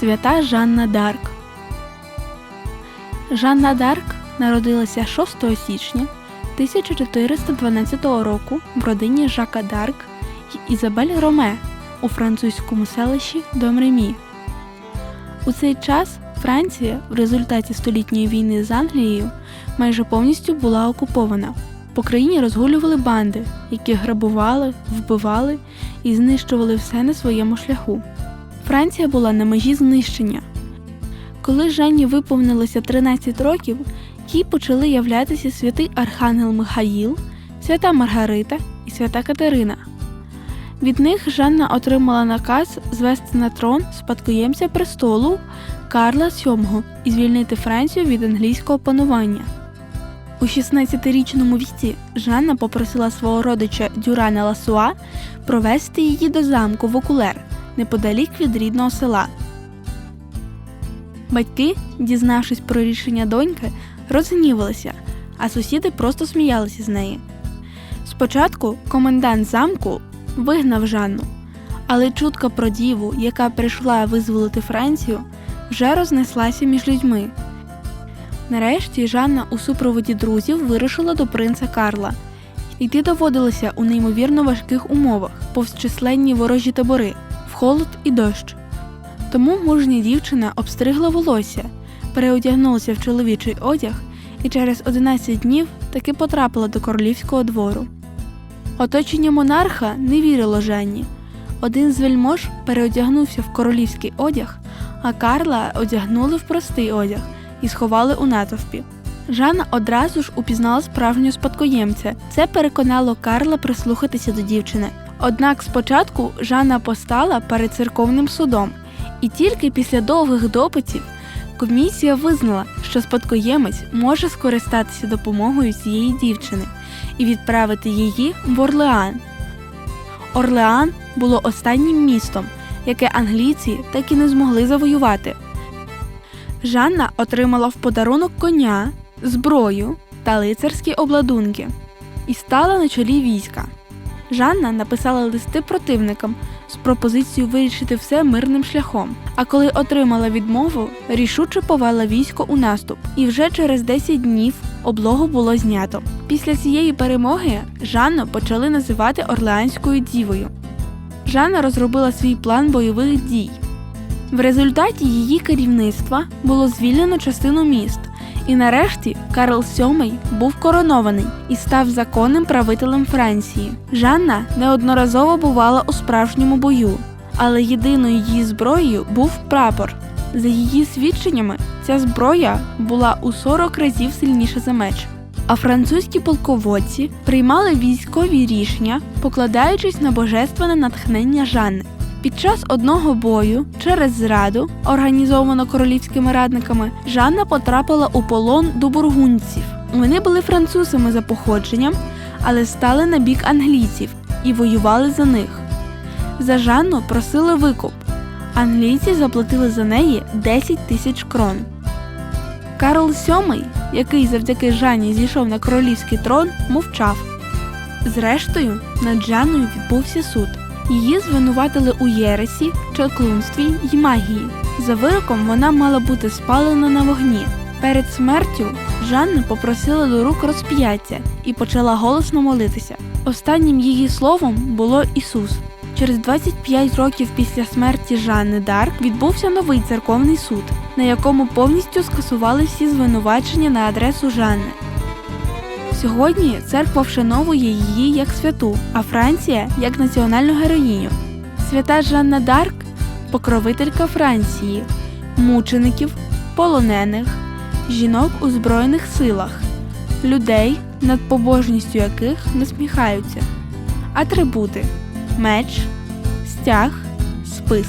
Свята Жанна Дарк. Жанна Дарк народилася 6 січня 1412 року в родині Жака Дарк і Ізабель Роме у французькому селищі Домремі. У цей час Франція в результаті столітньої війни з Англією майже повністю була окупована. По країні розгулювали банди, які грабували, вбивали і знищували все на своєму шляху. Франція була на межі знищення. Коли Жанні виповнилося 13 років, їй почали являтися святий Архангел Михаїл, свята Маргарита і свята Катерина. Від них Жанна отримала наказ звести на трон спадкоємця престолу Карла VII і звільнити Францію від англійського панування. У 16-річному віці Жанна попросила свого родича Дюрана Ласуа провести її до замку в Окулер неподалік від рідного села. Батьки, дізнавшись про рішення доньки, розгнівалися, а сусіди просто сміялися з неї. Спочатку комендант замку вигнав Жанну, але чутка про діву, яка прийшла визволити Францію, вже рознеслася між людьми. Нарешті Жанна у супроводі друзів вирушила до принца Карла. Йти доводилося у неймовірно важких умовах, повз численні ворожі табори, холод і дощ. Тому мужня дівчина обстригла волосся, переодягнулася в чоловічий одяг і через 11 днів таки потрапила до королівського двору. Оточення монарха не вірило Жанні. Один з вельмож переодягнувся в королівський одяг, а Карла одягнули в простий одяг і сховали у натовпі. Жанна одразу ж упізнала справжнього спадкоємця. Це переконало Карла прислухатися до дівчини. Однак спочатку Жанна постала перед церковним судом, і тільки після довгих допитів комісія визнала, що спадкоємець може скористатися допомогою цієї дівчини і відправити її в Орлеан. Орлеан було останнім містом, яке англійці так і не змогли завоювати. Жанна отримала в подарунок коня, зброю та лицарські обладунки і стала на чолі війська. Жанна написала листи противникам з пропозицією вирішити все мирним шляхом. А коли отримала відмову, рішуче повела військо у наступ, і вже через 10 днів облогу було знято. Після цієї перемоги Жанну почали називати Орлеанською дівою. Жанна розробила свій план бойових дій. В результаті її керівництва було звільнено частину міст, і нарешті Карл VII був коронований і став законним правителем Франції. Жанна неодноразово бувала у справжньому бою, але єдиною її зброєю був прапор. За її свідченнями, ця зброя була у 40 разів сильніша за меч. А французькі полководці приймали військові рішення, покладаючись на божественне натхнення Жанни. Під час одного бою через зраду, організовану королівськими радниками, Жанна потрапила у полон до бургунців. Вони були французами за походженням, але стали на бік англійців і воювали за них. За Жанну просили викуп. Англійці заплатили за неї 10 тисяч крон. Карл VII, який завдяки Жанні зійшов на королівський трон, мовчав. Зрештою, над Жанною відбувся суд. Її звинуватили у єресі, чаклунстві й магії. За вироком вона мала бути спалена на вогні. Перед смертю Жанна попросила до рук розп'яття і почала голосно молитися. Останнім її словом було Ісус. Через 25 років після смерті Жанни Дарк відбувся новий церковний суд, на якому повністю скасували всі звинувачення на адресу Жанни. Сьогодні церква вшановує її як святу, а Франція як національну героїню. Свята Жанна Дарк покровителька Франції, мучеників, полонених, жінок у Збройних силах, людей, над побожністю яких насміхаються, атрибути меч, стяг, спис.